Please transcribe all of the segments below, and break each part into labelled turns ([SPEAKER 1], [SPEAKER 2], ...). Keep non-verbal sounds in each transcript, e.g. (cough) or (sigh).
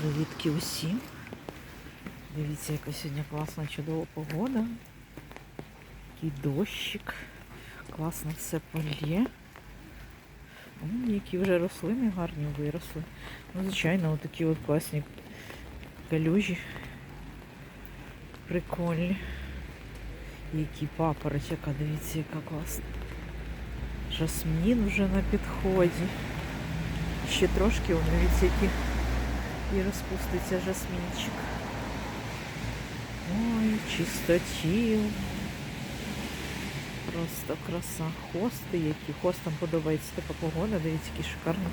[SPEAKER 1] Привітки усім. Дивіться, яка сьогодні класна чудова погода. Такий дощик. Класно все полє. Ой, які вже рослини гарні виросли. Ну, звичайно, отакі от класні калюжі. Прикольні. Які папороть, яка, дивіться, яка класна. Жасмін вже на підході. Ще трошки, дивіться, які і розпуститься жасмінчик. Ой, чистотіл. Просто краса. Хости які. Хостам подобається така погода. Дивіться, які шикарні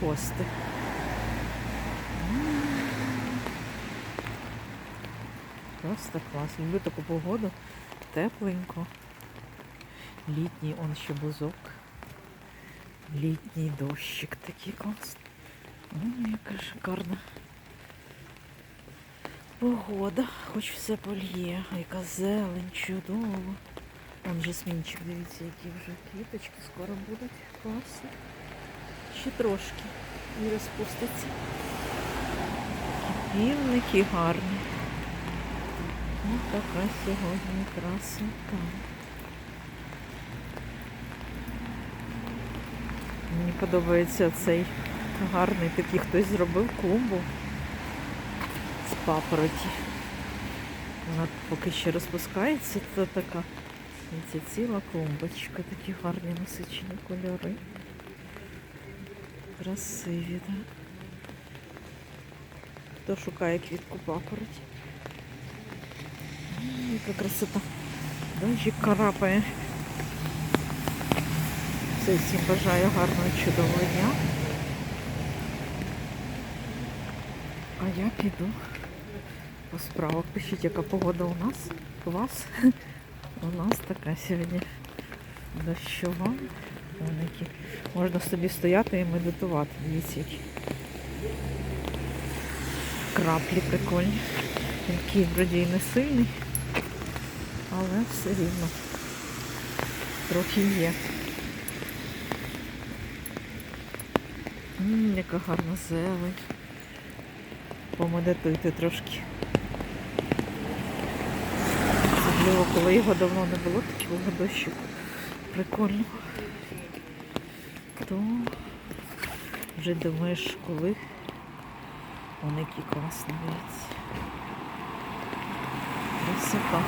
[SPEAKER 1] хости. Просто клас. Люблю таку погоду. Тепленько. Літній он ще бузок. Літній дощик такий класний. Яка шикарна погода, хоч все польє, яка зелень, чудово. Вон жасмінчик, дивіться, які вже квіточки скоро будуть. Класно. Ще трошки і розпуститься. Півники гарні. Ось така сьогодні красота. Мені подобається цей гарний такий хтось зробив клумбу з папороті. Вона поки ще розпускається, то така це ціла клумбочка, такі гарні насичені кольори. Красиві, так? Хто шукає квітку папороті? Яка красота. Дощик карапає. Все, всім бажаю гарного чудового дня. Я піду по справах. Пишіть, яка погода у нас, у вас. (laughs) У нас така сьогодні дощова. Можна собі стояти і медитувати. Дивіться, які краплі прикольні. Такий вроді і не сильний, але все рівно трохи є. М, яка гарна зелень. Помедитуйте трошки. Особливо, коли його давно не було, такого дощику прикольного. То вже думаєш, коли вони класні дивіться. Красота.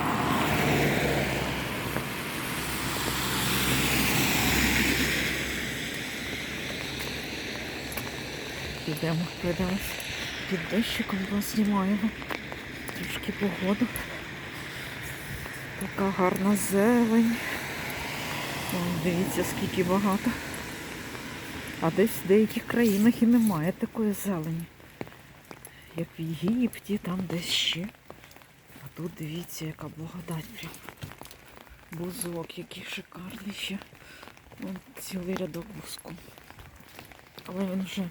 [SPEAKER 1] Підемо, пройдемось під дощиком, познімаємо трошки погоду. Така гарна зелень. Вон, дивіться, скільки багато. А десь в деяких країнах і немає такої зелені. Як в Єгипті, там десь ще. А тут дивіться, яка благодать прям. Бузок, який шикарний ще. Вон цілий рядок бузку. Але він вже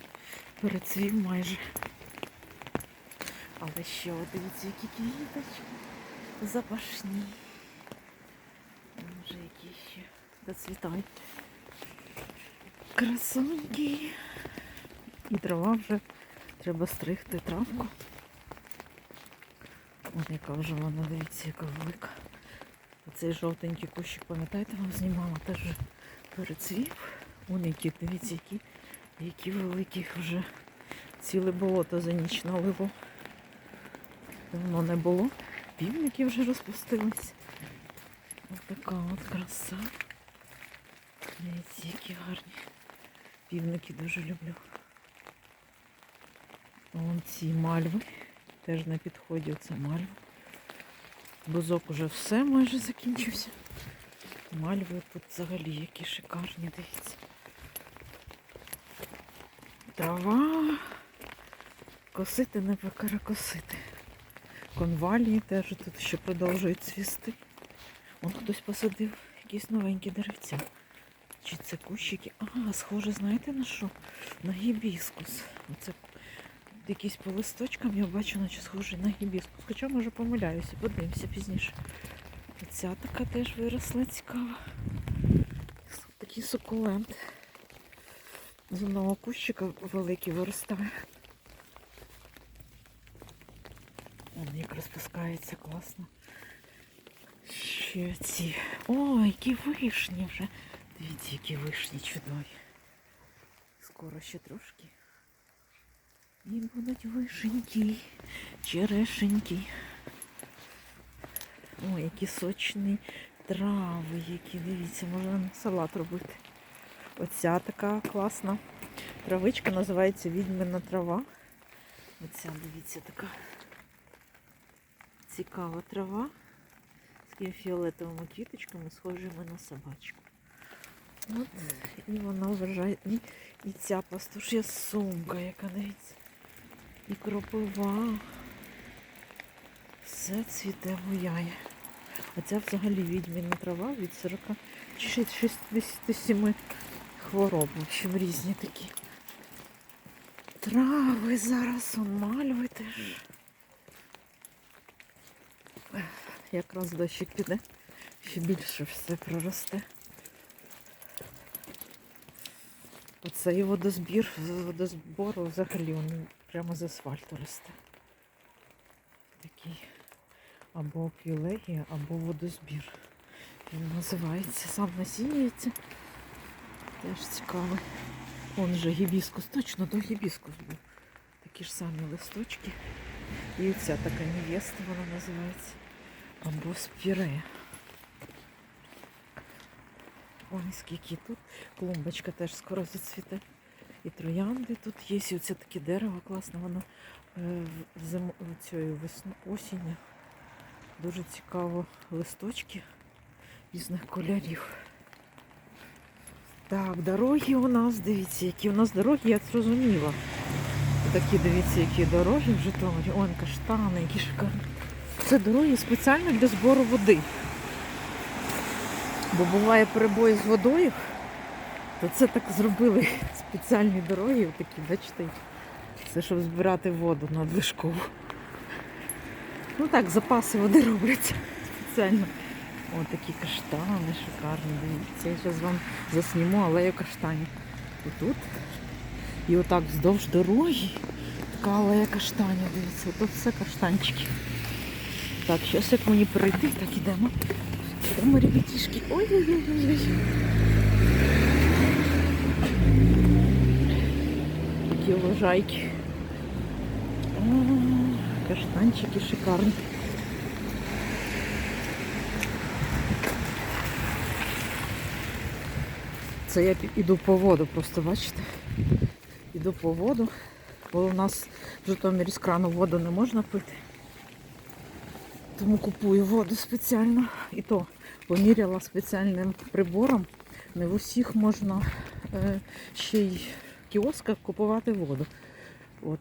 [SPEAKER 1] перецвів майже. Але ще дивіться, які квіточки. Запашні. Вон Вже які ще доцвітають. Красуньки. І трава вже треба стригти травку. Ось яка вже вона, дивіться, яка велика. Оцей жовтенький кущик, пам'ятаєте, вам знімала теж перецвів. Вон які, дивіться, які, які великі вже ціле болото за ніч налило. Давно не було. Півники вже розпустились. Ось така от краса. Дивіться, які гарні. Півники дуже люблю. Вон ці мальви. Теж на підході оце мальва. Бузок уже все майже закінчився. Мальви тут взагалі які шикарні, дивіться. Трава. Косити не перекосити. Конвалії теж тут ще продовжують цвісти. Вон хтось посадив якісь новенькі деревця. Чи це кущики? А, схоже, знаєте на що? На гібіскус. Оце якісь по листочкам я бачу, наче схожий на гібіскус. Хоча може помиляюся, подивимося пізніше. Ця така теж виросла цікава. Такий сукулент. З одного кущика великий виростає. Вон як розпускається класно. Ще ці. О, які вишні вже. Дивіться, які вишні чудові. Скоро ще трошки. І будуть вишеньки, черешеньки. О, які сочні трави, які, дивіться, можна салат робити. Оця така класна травичка називається відьмина трава. Оця, дивіться, така цікава трава з такими фіолетовими квіточками, схожими на собачку. От, і вона вважає, і, і ця пастуш'я сумка, яка дивіться, і кропива. Все цвіте буяє. А ця взагалі відьміна трава від 40 чи 67 хвороб. В общем, різні такі. Трави зараз, он мальви теж. Якраз дощик піде, ще більше все проросте. Оцей водозбір, з водозбору взагалі він прямо з асфальту росте. Такий або пілегія, або водозбір. Він називається, сам насіюється. Теж цікавий. Он же гібіскус, точно то гібіскус був. Такі ж самі листочки. І ця така невеста вона називається. Або спіре. Ой, скільки тут. Клумбочка теж скоро зацвіте. І троянди тут є. І оце таке дерево класне, воно е, в зиму, цією весною осінню. Дуже цікаво листочки різних кольорів. Так, дороги у нас, дивіться, які у нас дороги, я зрозуміла. Такі, дивіться, які дороги в Житомирі. Ой, каштани, які шикарні. Це дороги спеціально для збору води. Бо буває перебої з водою, то це так зробили (laughs) спеціальні дороги, такі, бачите, це щоб збирати воду надлишкову. Ну так, запаси води (laughs) робляться спеціально. О, такі каштани шикарні, дивіться. Я зараз вам засніму алею каштанів. І тут. І отак вздовж дороги. Така алея каштанів, дивіться, тут все каштанчики. Так, зараз як мені перейти, так ідемо. Ідемо, ребятішки. Ой-ой-ой. Такі лужайки. Каштанчики шикарні. Це я іду по воду, просто бачите? Іду по воду, бо у нас в Житомирі з крану воду не можна пити. Тому купую воду спеціально. І то поміряла спеціальним прибором. Не в усіх можна е, ще й в кіосках купувати воду. От.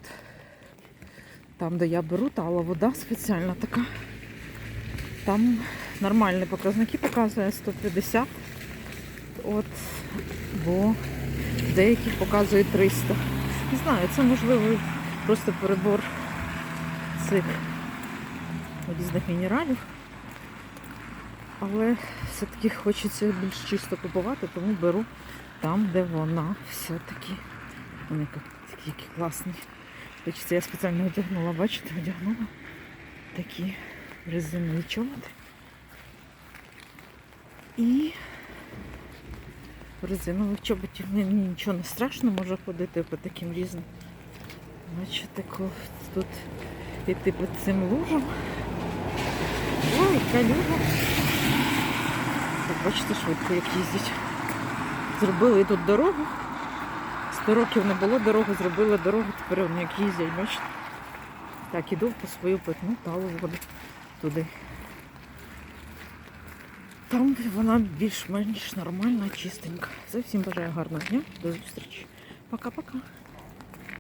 [SPEAKER 1] Там, де я беру, тала вода спеціальна така. Там нормальні показники показує 150. От, бо деяких показує 300. Не знаю, це можливо просто перебор цих різних мінералів. Але все-таки хочеться більш чисто купувати, тому беру там, де вона все-таки. Вони такі які класні. Хочеться, я спеціально одягнула, бачите, одягнула такі резинові чоботи. І в резинових чоботів мені нічого не страшно, можу ходити по таким різним. Бачите, тут іти по цим лужам. Ой, яка люба. Бачите, швидко як їздять. Зробили тут дорогу. 100 років не було дороги, зробили дорогу, тепер вони як їздять, бачите. Так, іду по свою питну талу воду туди. Там вона більш-менш нормальна, чистенька. Все, всім бажаю гарного дня. До зустрічі. Пока-пока.